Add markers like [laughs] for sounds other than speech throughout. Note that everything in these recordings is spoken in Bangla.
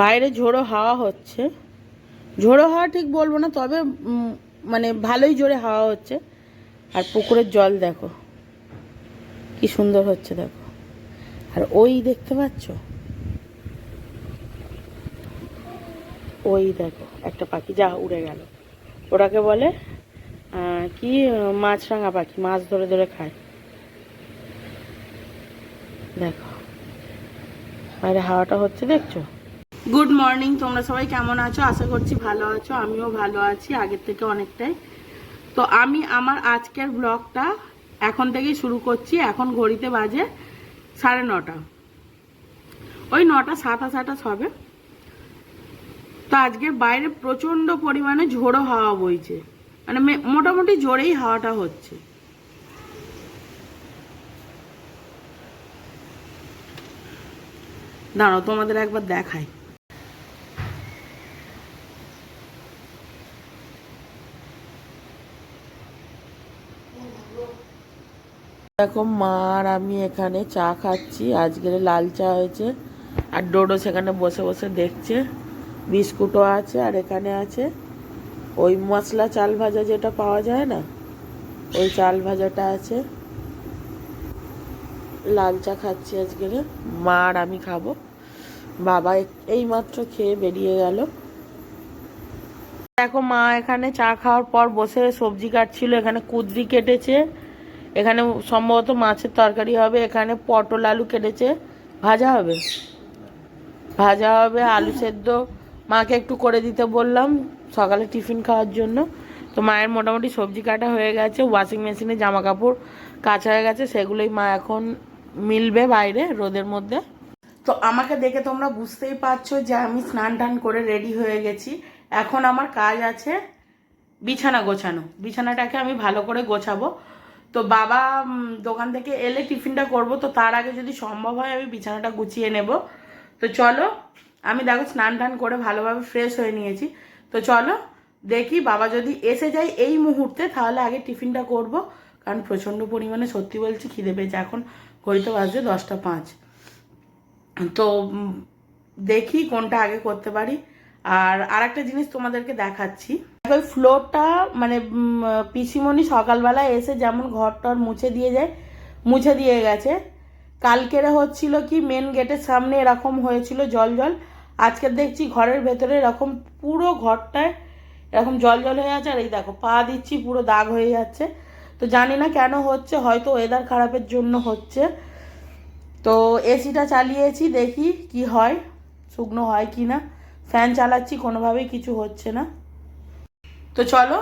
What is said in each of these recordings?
বাইরে ঝোড়ো হাওয়া হচ্ছে। ঝোড়ো হাওয়া ঠিক বলব না, তবে মানে ভালোই জোরে হাওয়া হচ্ছে। আর পুকুরের জল দেখো, কি সুন্দর হচ্ছে দেখো। আর ওই দেখতে পাচ্ছ? ওই দেখো, একটা পাখি, যা উড়ে গেল। ওটাকে বলে কি, মাছরাঙা পাখি, মাছ ধরে ধরে খায়। দেখো, বাইরে হাওয়াটা হচ্ছে, দেখছ? গুড মর্নিং তোমরা সবাই কেমন আছো? আশা করছি ভালো আছো, আমিও ভালো আছি, আগের থেকে অনেকটাই। তো আমি আমার আজকের ব্লগটা এখন থেকেই শুরু করছি, এখন ঘড়িতে বাজে সাড়ে নটা। ওই নটা সাতাশ আঠাশ হবে তো আজকে বাইরে প্রচণ্ড পরিমাণে ঝোড়ো হাওয়া বইছে। মানে মোটামুটি জোরেই হাওয়াটা হচ্ছে। দাঁড়াও, তোমাদের একবার দেখাই। দেখো মা আর আমি এখানে চা খাচ্ছি। আজকের লাল চা হয়েছে। আর ডোডো সেখানে বসে বসে দেখছে। বিস্কুটও আছে আর এখানে আছে। ওই মশলা চাল ভাজা যেটা পাওয়া যায় না, ওই চাল ভাজাটা আছে। লাল চা খাচ্ছি আজকের। মা আর আমি খাব। বাবা এই মাত্র খেয়ে বেরিয়ে গেল। দেখো মা এখানে চা খাওয়ার পর বসে সবজি কাটছিল, এখানে কুদরি কেটেছে। এখানে সম্ভবত মাছের তরকারি হবে, এখানে পটল আলু কেটেছে, ভাজা হবে। ভাজা হবে, আলু সেদ্ধ। মাকে একটু করে দিতে বললাম সকালে টিফিন খাওয়ার জন্য। তো মায়ের মোটামুটি সবজি কাটা হয়ে গেছে ওয়াশিং মেশিনে জামা কাপড় কাচা হয়ে গেছে, সেগুলোই মা এখন মিলবে বাইরে, রোদের মধ্যে। তো আমাকে দেখে তোমরা বুঝতেই পারছ যে আমি স্নান টান করে রেডি হয়ে গেছি। এখন আমার কাজ আছে বিছানা গোছানো। বিছানাটাকে আমি ভালো করে গোছাবো। তো বাবা দোকান থেকে এলে টিফিনটা করব, তো তার আগে যদি সম্ভব হয় আমি বিছানাটা গুছিয়ে নেব। তো চলো, আমি দেখো স্নান টান করে ভালোভাবে ফ্রেশ হয়ে নিয়েছি। তো চলো, দেখি বাবা যদি এসে যায় এই মুহূর্তে, তাহলে আগে টিফিনটা করব। কারণ প্রচণ্ড পরিমাণে সত্যি বলছি, খিদে পেয়েছে। এখন ঘড়িতে বাজছে দশটা পাঁচ। তো দেখি কোনটা আগে করতে পারি। আর আরেকটা জিনিস তোমাদেরকে দেখাচ্ছি। ওই ফ্লোরটা মানে পিসিমণি সকালবেলা এসে যেমন ঘরটর মুছে দিয়ে যায়, মুছে দিয়ে গেছে। কালকেরে হচ্ছিল কি মেন গেটের সামনে এরকম হয়েছিল জল জল। আজকে দেখছি ঘরের ভেতরে এরকম পুরো ঘরটায় এরকম জল জল হয়ে আছে। আর এই দেখো, পা দিচ্ছি, পুরো দাগ হয়ে যাচ্ছে। তো জানি না কেন হচ্ছে, হয়তো ওয়েদার খারাপের জন্য হচ্ছে। তো এসিটা চালিয়েছি, দেখি কি হয়, শুকনো হয় কি না। ফ্যান চালাচ্ছি, কোনোভাবেই কিছু হচ্ছে না। তো চলো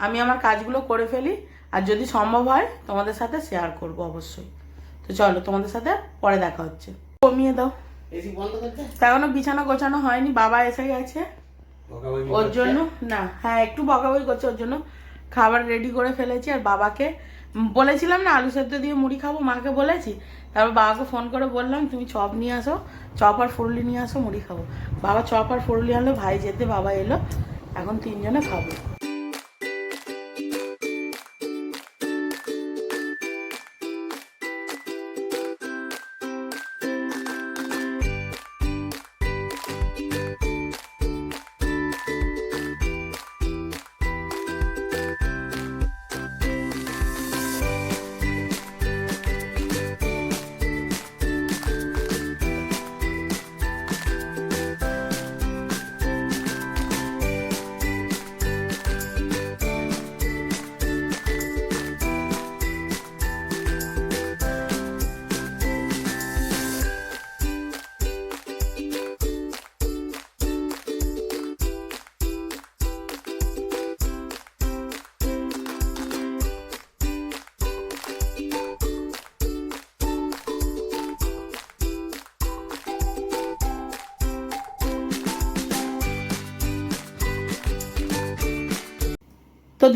আমি আমার কাজগুলো করে ফেলি আর যদি সম্ভব হয় তোমাদের সাথে শেয়ার করব অবশ্যই। তো চলো তোমাদের সাথে পরে দেখা হচ্ছে। কমিয়ে দাও। এখনও বিছানা গোছানো হয়নি বাবা এসে গেছে। ওর জন্য না হ্যাঁ একটু বকাবকি করছে ওর জন্য খাবার রেডি করে ফেলেছি আর বাবাকে বলেছিলাম না আলু সেদ্ধ দিয়ে মুড়ি খাব মাকে বলেছি। তারপর বাবাকে ফোন করে বললাম তুমি চপ নিয়ে আসো চপ আর ফুরুলি নিয়ে আসো মুড়ি খাব। বাবা চপ আর ফুরুলি আনলো ভাই যেতে বাবা এলো এখন তিনজনে খাব।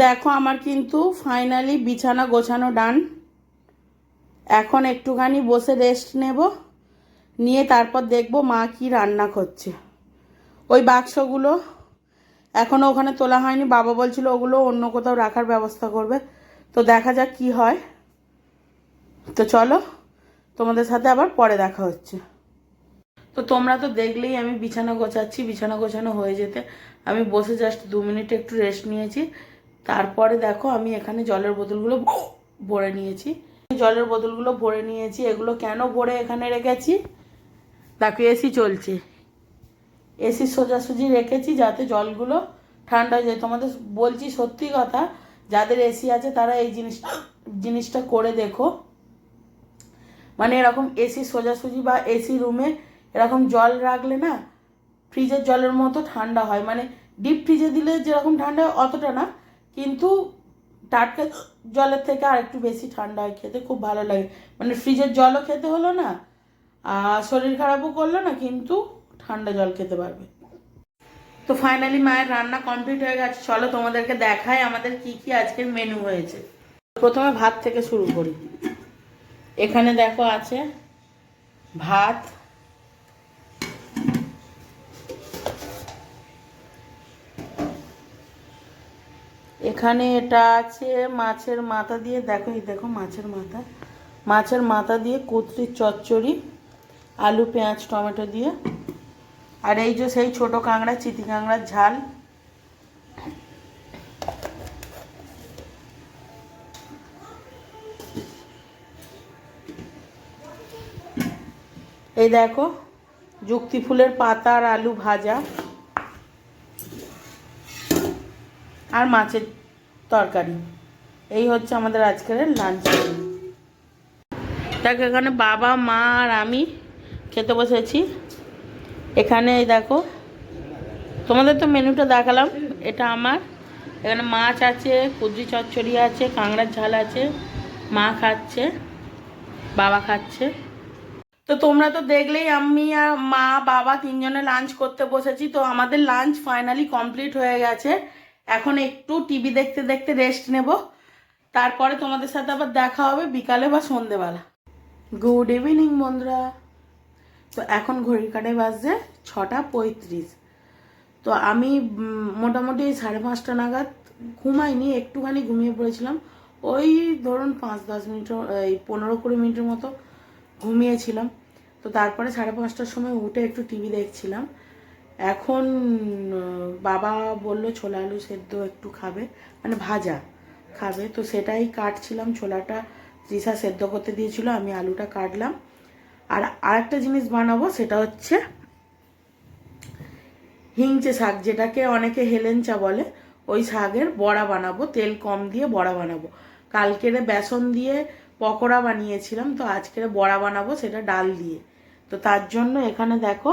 দেখো আমার কিন্তু ফাইনালি বিছানা গোছানো ডান এখন একটুখানি বসে রেস্ট নেব, নিয়ে তারপর দেখব মা কি রান্না করছে। ওই বাক্সগুলো এখনও ওখানে তোলা হয়নি, বাবা বলছিল ওগুলো অন্য কোথাও রাখার ব্যবস্থা করবে। তো দেখা যাক কি হয়। তো চলো, তোমাদের সাথে আবার পরে দেখা হচ্ছে। তো তোমরা তো দেখলেই আমি বিছানা গোছাচ্ছি, বিছানা গোছানো হয়ে যেতে। আমি বসে জাস্ট দু মিনিট একটু রেস্ট নিয়েছি। তারপরে দেখো আমি এখানে জলের বোতলগুলো ভরে নিয়েছি। জলের বোতলগুলো ভরে নিয়েছি, এগুলো কেন ভরে এখানে রেখেছি? দেখো এসি চলছে। এসি সোজাসুজি রেখেছি যাতে জলগুলো ঠান্ডা হয়ে যায়। তোমাদের বলছি সত্যি কথা, যাদের এসি আছে তারা এই জিনিস, জিনিসটা করে দেখো। মানে এরকম এসি সোজাসুজি বা এসি রুমে এরকম জল রাখলে না, ফ্রিজের জলের মতো ঠান্ডা হয়। মানে ডিপ ফ্রিজে দিলে যেরকম ঠান্ডা হয়, অতটা না। কিন্তু টাটকা জলের থেকে আর একটু বেশি ঠান্ডা হয় খেতে খুব ভালো লাগে। মানে ফ্রিজের জলও খেতে হলো না, আর শরীর খারাপও করল না, কিন্তু ঠান্ডা জল খেতে পারবে। তো ফাইনালি মায়ের রান্না কমপ্লিট হয়ে গেছে। চলো তোমাদেরকে দেখাই আমাদের কি কি আজকের মেনু হয়েছে। প্রথমে ভাত থেকে শুরু করি। এখানে দেখো আছে ভাত এখানে এটা আছে মাছের মাথা দিয়ে, দেখো এই দেখো মাছের মাথা। মাছের মাথা দিয়ে কুত্রির চচ্চড়ি, আলু, পেঁয়াজ, টমেটো দিয়ে। আর এই যে সেই ছোট কাঁকড়া, চিতি কাঁকড়ার ঝাল। এই দেখো, যুক্তি ফুলের পাতা আর আলু ভাজা। আর মাছের তরকারি। এই হচ্ছে আমাদের আজকের লাঞ্চ দেখো, এখানে বাবা, মা আর আমি খেতে বসেছি। এখানে দেখো, তোমাদের তো মেনুটা দেখালাম, এটা আমার। এখানে মাছ আছে কুদ্রি চচ্চড়ি আছে, কাঁকড়ার ঝাল আছে, মা খাচ্ছে, বাবা খাচ্ছে। তো তোমরা তো দেখলেই আমি আর মা, বাবা তিনজনে লাঞ্চ করতে বসেছি, তো আমাদের লাঞ্চ ফাইনালি কমপ্লিট হয়ে গেছে। এখন একটু টিভি দেখতে দেখতে রেস্ট নেব। তারপরে তোমাদের সাথে আবার দেখা হবে বিকালে বা সন্ধেবেলা। গুড ইভিনিং বন্ধুরা। তো এখন ঘড়ির কাটায় বাজছে ছটা পঁয়ত্রিশ। তো আমি মোটামুটি সাড়ে পাঁচটা নাগাদ ঘুমাইনি, একটুখানি ঘুমিয়ে পড়েছিলাম। ওই ধরুন পাঁচ, দশ মিনিট, এই পনেরো কুড়ি মিনিটের মতো ঘুমিয়েছিলাম। তো তারপরে সাড়ে পাঁচটার সময় উঠে একটু টিভি দেখছিলাম। এখন বাবা বলল ছোলা আলু সেদ্ধ একটু খাবে মানে ভাজা খাবে। তো সেটাই কাটছিলাম, ছোলাটা তৃষা সেদ্ধ করতে দিয়েছিল, আমি আলুটা কাটলাম। আর আরেকটা জিনিস বানাবো, সেটা হচ্ছে হিংচে শাক, যেটাকে অনেকে হেলেঞ্চা বলে। ওই শাকের বড়া বানাবো, তেল কম দিয়ে বড়া বানাবো। কালকেরে বেসন দিয়ে পকোড়া বানিয়েছিলাম, তো আজকের বড়া বানাবো, সেটা ডাল দিয়ে। তো তার জন্য এখানে দেখো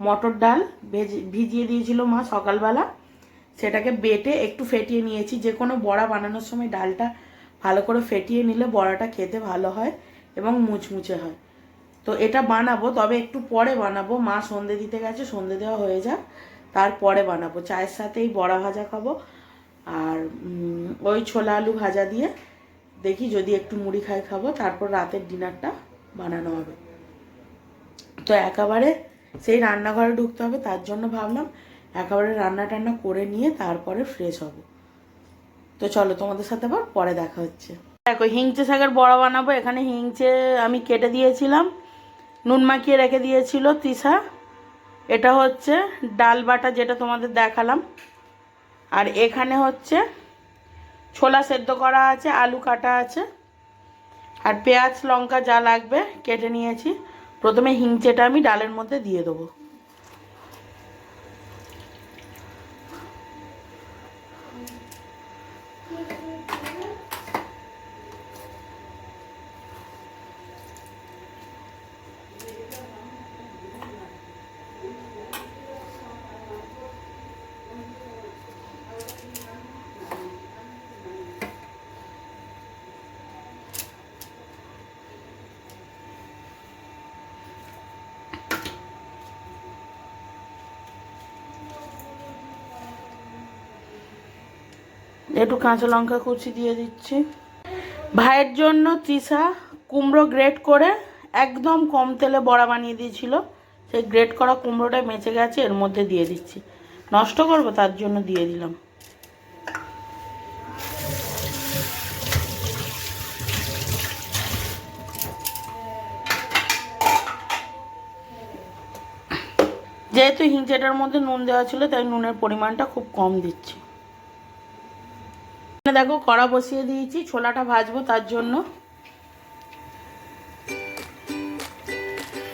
মটর ডাল ভেজে, ভিজিয়ে দিয়েছিল মা সকালবেলা। সেটাকে বেটে একটু ফেটিয়ে নিয়েছি। যে কোনো বড়া বানানোর সময় ডালটা ভালো করে ফেটিয়ে নিলে বড়াটা খেতে ভালো হয় এবং মুচমুচে হয়। তো এটা বানাবো, তবে একটু পরে বানাবো। মা সন্ধে দিতে গেছে, সন্ধে দেওয়া হয়ে যাক, তারপরে বানাবো। চায়ের সাথেই বড়া ভাজা খাব আর ওই ছোলা আলু ভাজা দিয়ে দেখি যদি একটু মুড়ি খাই খাব। তারপর রাতের ডিনারটা বানানো হবে। তো একেবারে সেই রান্নাঘরে ঢুকতে হবে, তার জন্য ভাবলাম একেবারে রান্না টান্না করে নিয়ে তারপরে ফ্রেশ হব। তো চলো তোমাদের সাথে আবার পরে দেখা হচ্ছে। দেখো, হিংচে শাকের বড়া বানাবো, এখানে হিংচে আমি কেটে দিয়েছিলাম, নুন মাখিয়ে রেখে দিয়েছিল তিসা। এটা হচ্ছে ডাল বাটা যেটা তোমাদের দেখালাম। আর এখানে হচ্ছে ছোলা সেদ্ধ করা আছে, আলু কাটা আছে, আর পেঁয়াজ, লঙ্কা যা লাগবে কেটে নিয়েছি। প্রথমে হিংচেটা আমি ডালের মধ্যে দিয়ে দেবো। একটু কাঁচা লঙ্কা কুচি দিয়ে দিচ্ছি। ভাইয়ের জন্য তৃষা কুমড়ো গ্রেট করে একদম কম তেলে বড়া বানিয়ে দিয়েছিল। সেই গ্রেট করা কুমড়োটা মেচে গেছে, এর মধ্যে দিয়ে দিচ্ছি। নষ্ট করব, তার জন্য দিয়ে দিলাম। যেহেতু হিঞ্চেটার মধ্যে নুন দেওয়া ছিল, তাই নুনের পরিমাণটা খুব কম দিচ্ছি। দেখো কড়া বসিয়ে দিয়েছি, ছোলাটা ভাজবো তার জন্য।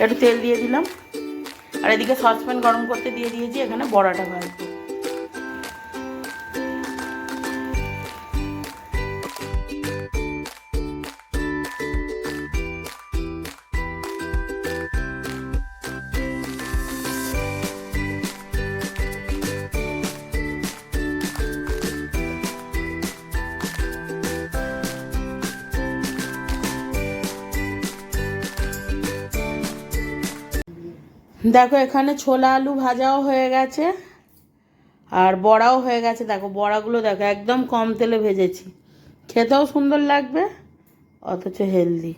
একটু তেল দিয়ে দিলাম। আর এদিকে সসপ্যান গরম করতে দিয়ে দিয়েছি, এখানে বড়াটা ভাজবো। দেখো এখানে ছোলা আলু ভাজাও হয়ে গেছে আর বড়াও হয়ে গেছে। দেখো বড়াগুলো দেখো একদম কম তেলে ভেজেছি। খেতেও সুন্দর লাগবে অথচ হেলদি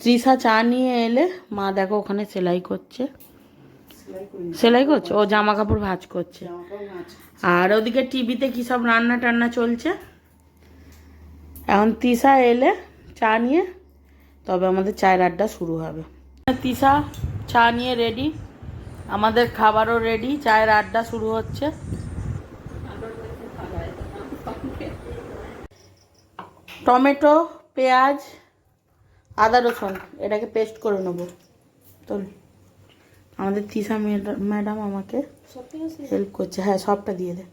তৃষা চা নিয়ে এলে মা দেখো ওখানে সেলাই করছে। সেলাই করছে? ও জামা কাপড় ভাজ করছে। আর ওদিকে টিভিতে কী সব রান্না টান্না চলছে? এখন তিশা এলে চা নিয়ে তবে আমাদের চায়ের আড্ডা শুরু হবে। তিশা চা নিয়ে রেডি আমাদের খাবারও রেডি চায়ের আড্ডা শুরু হচ্ছে। টমেটো পেঁয়াজ আদা রসুন এটাকে পেস্ট করে নেব। তোল। আমাদের তিশা ম্যাডাম আমাকে হেল্প করছে। হ্যাঁ সবটা দিয়ে দে।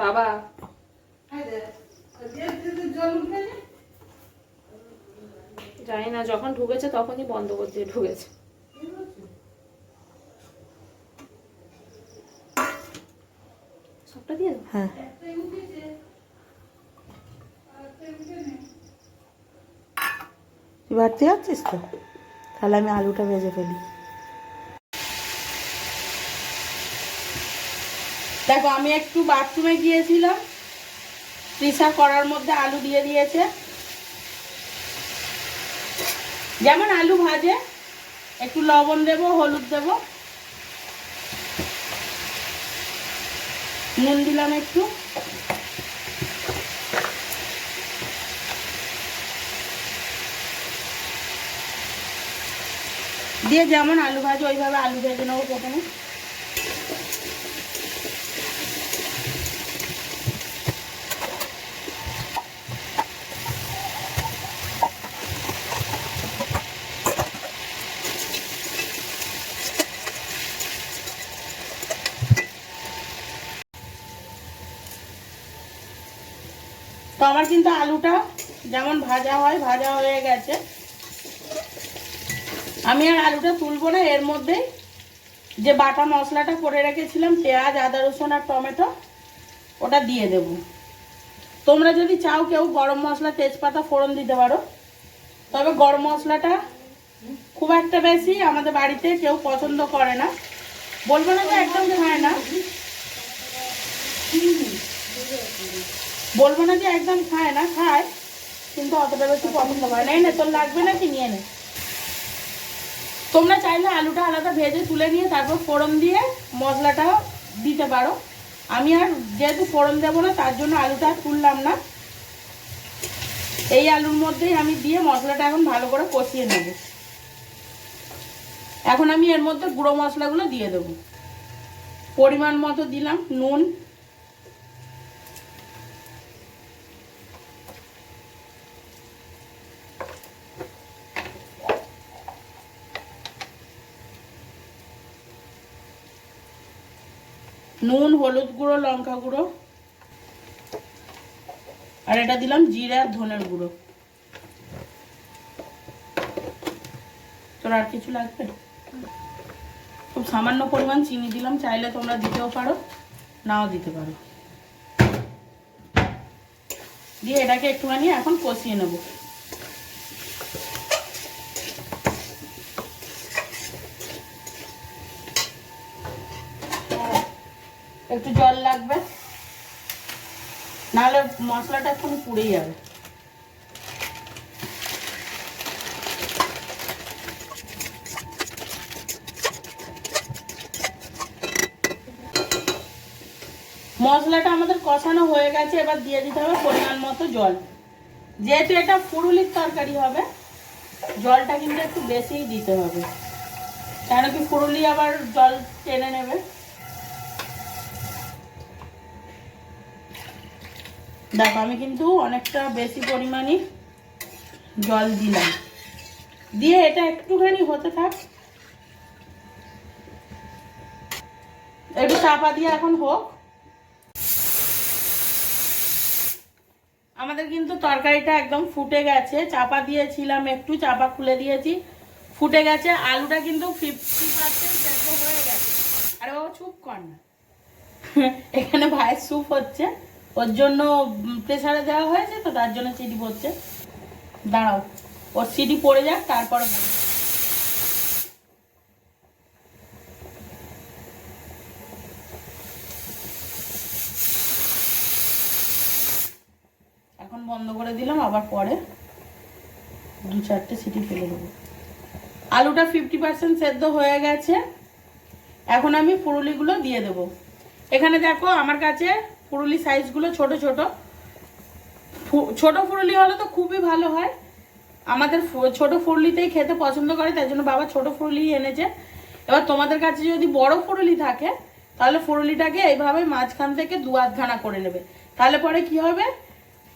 বাবা। জানি না, যখন ঢুকেছে তখনই বন্ধ করতে ঢুকেছে। সবটা দিয়ে হ্যাঁ। তুই বাড়তে যাচ্ছিস তো? তাহলে আমি আলুটা ভেজে ফেলি। দেখো, আমি একটু বাথরুমে গিয়েছিলাম। তৃষা করার মধ্যে আলু দিয়ে দিয়েছে। যেমন আলু ভাজে, একটু লবণ দেবো, হলুদ দেব। নুন দিলাম একটু। দিয়ে যেমন আলু ভাজে, ওইভাবে আলু ভেজে নেব প্রথমে। তো আমার কিন্তু আলুটা যেমন ভাজা হয়, ভাজা হয়ে গেছে। আমি আর আলুটা তুলবো না, এর মধ্যে যে বাটা মশলাটা করে রেখেছিলাম, পেঁয়াজ, আদা, রসুন আর টমেটো, ওটা দিয়ে দেব। তোমরা যদি চাও কেউ গরম মশলা, তেজপাতা, ফোড়ন দিতে পারো। তবে গরম মশলাটা খুব একটা বেশি আমাদের বাড়িতে কেউ পছন্দ করে না। বলব না যে একদম খায় না। বলব না যে একদম খায় না, খায়, কিন্তু অতটা বেশি পছন্দ করে না। তোর লাগবে নাকি? নিয়ে নে। তোমরা চাইলে আলুটা আলাদা ভেজে তুলে নিয়ে তারপর ফোড়ন দিয়ে মশলাটা দিতে পারো। আমি আর যেহেতু ফোড়ন দেবো না, তার জন্য আলুটা তুললাম না। এই আলুর মধ্যেই আমি দিয়ে মশলাটা এখন ভালো করে কষিয়ে নেব। এখন আমি এর মধ্যে গুঁড়ো মশলাগুলো দিয়ে দেবো। পরিমাণ মতো দিলাম, নুন নুন, হলুদ গুঁড়ো, লঙ্কা গুঁড়ো। আর এটা দিলাম জিরে আর ধনের গুঁড়ো। তোর আর কিছু লাগবে? খুব সামান্য পরিমাণ চিনি দিলাম, চাইলে তোমরা দিতেও পারো, নাও দিতে পারো। দিয়ে এটাকে একটুখানি এখন কষিয়ে নেব। একটু জল লাগবে। নাহলে মশলাটা এখন পুড়ে যাবে। মশলাটা আমাদের কষানো হয়ে গেছে, এবার দিয়ে দিতে হবে পরিমাণ মতো জল। যেহেতু এটা ফুরুলির তরকারি হবে, জলটা কিন্তু একটু বেশিই দিতে হবে। কেন কি ফুরুলি আবার জল টেনে নেবে। দেখো, আমি কিন্তু অনেকটা বেশি পরিমাণে জল দিলাম। দিয়ে এটা একটুখানি হতে থাক। একটু চাপা দিয়ে এখন হোক। আমাদের কিন্তু তরকারিটা একদম ফুটে গেছে। চাপা দিয়েছিলাম একটু, চাপা খুলে দিয়েছি। ফুটে গেছে, আলুটা কিন্তু ফিফটি পার্সেন্ট হয়ে গেছে। আরে বাবা, চুপ কর না। [laughs] এখানে ভাইয়ের স্যুপ হচ্ছে। ওর জন্য প্রেসারে দেওয়া হয়েছে তো, তার জন্য চিটি পড়ছে। দাঁড়াও, ওর সিটি পড়ে যাক, তারপরে এখন বন্ধ করে দিলাম, আবার পরে দু চারটে সিটি ফেলে দেবো। আলুটা ফিফটি পার্সেন্ট সেদ্ধ হয়ে গেছে। এখন আমি ফুরুলিগুলো দিয়ে দেব। এখানে দেখো, আমার কাছে ফুরুলি সাইজগুলো ছোট ছোট। ছোট ফুরুলি হলে তো খুবই ভালো হয়। আমাদের ছোট ফুরুলিতেই খেতে পছন্দ করে, তাই জন্য বাবা ছোট ফুরুলি এনেছে। এবার তোমাদের কাছে যদি বড় ফুরুলি থাকে, তাহলে ফুরুলিটাকে এইভাবে মাঝখান থেকে দু আধখানা করে নেবে। তাহলে পরে কি হবে?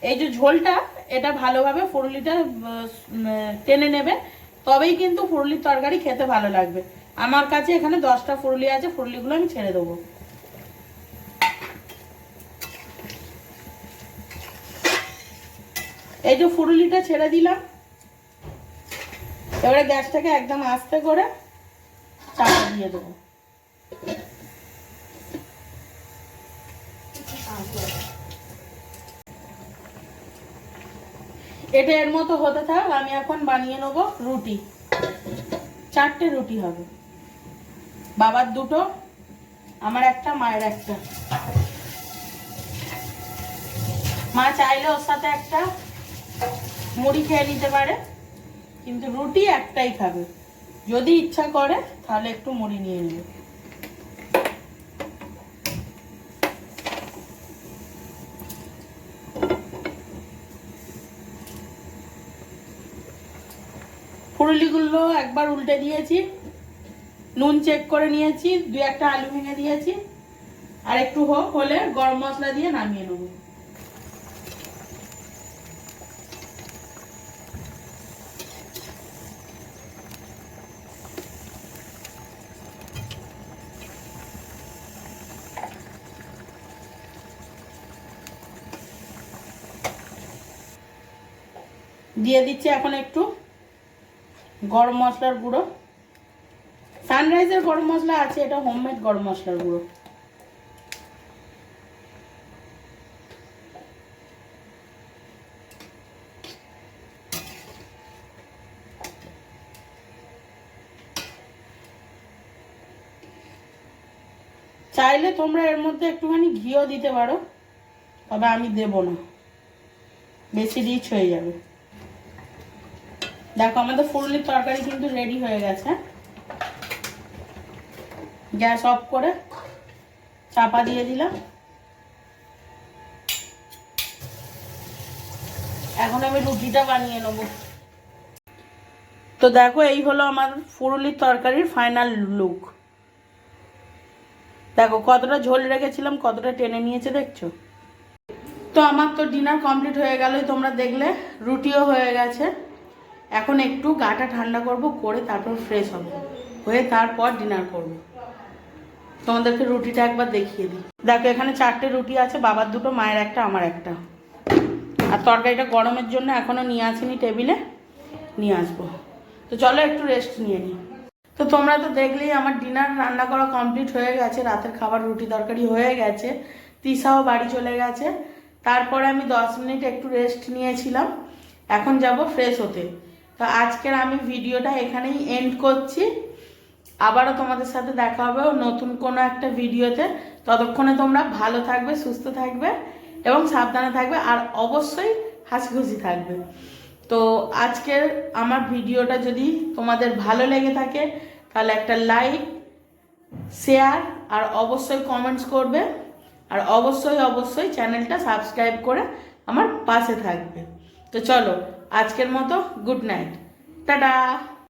এই যে ঝোলটা, এটা ভালোভাবে ফুরুলিটা টেনে নেবে। তবেই কিন্তু ফুরুলির তরকারি খেতে ভালো লাগবে। আমার কাছে এখানে দশটা ফুরুলি আছে ফুরুলিগুলো আমি ছেড়ে দেবো। এই যে ফুরুলিটা ছেড়ে দিলাম। এবারে গ্যাসটাকে একদম আস্তে করে চাপা দিয়ে দেবো। এটা এর মতো হতে থাক, আমি এখন বানিয়ে নেব রুটি। চারটে রুটি হবে। বাবার দুটো, আমার একটা, মায়ের একটা। মা চাইলে ওর সাথে একটা। মুড়ি খেয়ে নিতে পারে, কিন্তু রুটি একটাই খাবে। যদি ইচ্ছা করে, তাহলে একটু মুড়ি নিয়ে নেবে। ফুরুলিগুলো একবার উল্টে দিয়েছি নুন চেক করে নিয়েছি দু একটা আলু ভেঙে দিয়েছি, আর একটু হোক হলে গরম মশলা দিয়ে নামিয়ে নেব। দিয়ে দিচ্ছি এখন একটু গরম মশলার গুঁড়ো। সানরাইজের গরম মশলা আছে, এটা হোমমেড গরম মশলার গুঁড়ো। চাইলে তোমরা এর মধ্যে একটুখানি ঘিও দিতে পারো, তবে আমি দেব না। বেশি রিচ হয়ে যাবে। দেখো, আমাদের ফুরুলির তরকারি কিন্তু রেডি হয়ে গেছে। গ্যাস অফ করে চাপা দিয়ে দিলাম। এখন আমি রুটিটা বানিয়ে নেব। তো দেখো, এই হলো আমার ফুরুলির তরকারির ফাইনাল লুক দেখো, কতটা ঝোল রেখেছিলাম, কতটা টেনে নিয়েছে, দেখছ? তো আমার তো ডিনার কমপ্লিট হয়ে গেলই, তোমরা দেখলে, রুটিও হয়ে গেছে। এখন একটু গাটা ঠান্ডা করব, করে তারপর ফ্রেশ হব। হয়ে তারপর ডিনার করব। তোমাদেরকে রুটিটা একবার দেখিয়ে দিই। দেখো, এখানে চারটে রুটি আছে, বাবার দুটো, মায়ের একটা, আমার একটা। আর তরকারিটা গরমের জন্য এখনও নিয়ে আসিনি টেবিলে, নিয়ে আসব। তো চলো একটু রেস্ট নিয়ে নিই। তো তোমরা তো দেখলেই আমার ডিনার রান্না করা কমপ্লিট হয়ে গেছে, রাতের খাবার, রুটি তরকারি হয়ে গেছে তিসাও বাড়ি চলে গেছে। তারপরে আমি দশ মিনিট একটু রেস্ট নিয়েছিলাম। এখন যাব ফ্রেশ হতে। তো আজকের আমি ভিডিওটা এখানেই এন্ড করছি। আবারও তোমাদের সাথে দেখা হবে নতুন কোনো একটা ভিডিওতে। ততক্ষণে তোমরা ভালো থাকবে, সুস্থ থাকবে এবং সাবধানে থাকবে আর অবশ্যই হাসি খুশি থাকবে। তো আজকের আমার ভিডিওটা যদি তোমাদের ভালো লেগে থাকে, তাহলে একটা লাইক শেয়ার আর অবশ্যই কমেন্টস করবে। আর অবশ্যই অবশ্যই চ্যানেলটা সাবস্ক্রাইব করে আমার পাশে থাকবে। তো চলো আজকের মতো গুড নাইট। টাটা।